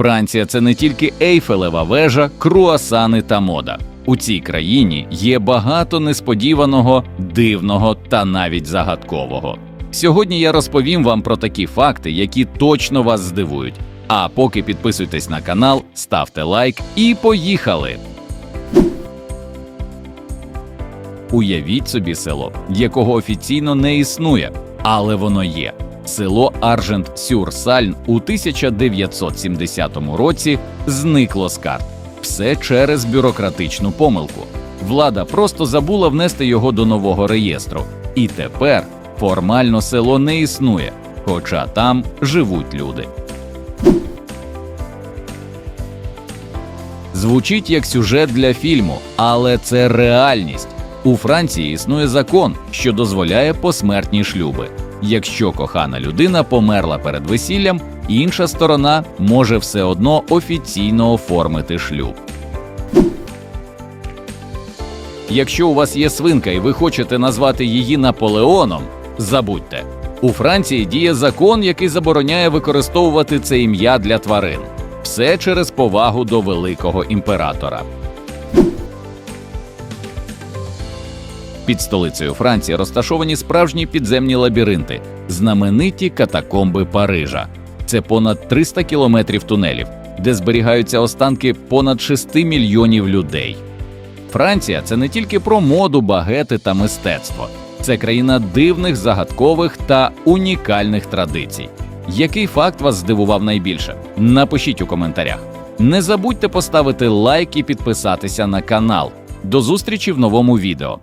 Франція це не тільки Ейфелева вежа, круасани та мода. У цій країні є багато несподіваного, дивного та навіть загадкового. Сьогодні я розповім вам про такі факти, які точно вас здивують. А поки підписуйтесь на канал, ставте лайк і поїхали! Уявіть собі село, якого офіційно не існує, але воно є. Село Аржент Сюр-Сальн у 1970 році зникло з карт. Все через бюрократичну помилку. Влада просто забула внести його до нового реєстру. І тепер формально село не існує, хоча там живуть люди. Звучить як сюжет для фільму, але це реальність. У Франції існує закон, що дозволяє посмертні шлюби. Якщо кохана людина померла перед весіллям, інша сторона може все одно офіційно оформити шлюб. Якщо у вас є свинка і ви хочете назвати її Наполеоном, забудьте. У Франції діє закон, який забороняє використовувати це ім'я для тварин. Все через повагу до великого імператора. Під столицею Франції розташовані справжні підземні лабіринти, знамениті катакомби Парижа. Це понад 300 кілометрів тунелів, де зберігаються останки понад 6 мільйонів людей. Франція це не тільки про моду, багети та мистецтво, це країна дивних, загадкових та унікальних традицій. Який факт вас здивував найбільше? Напишіть у коментарях. Не забудьте поставити лайк і підписатися на канал. До зустрічі в новому відео.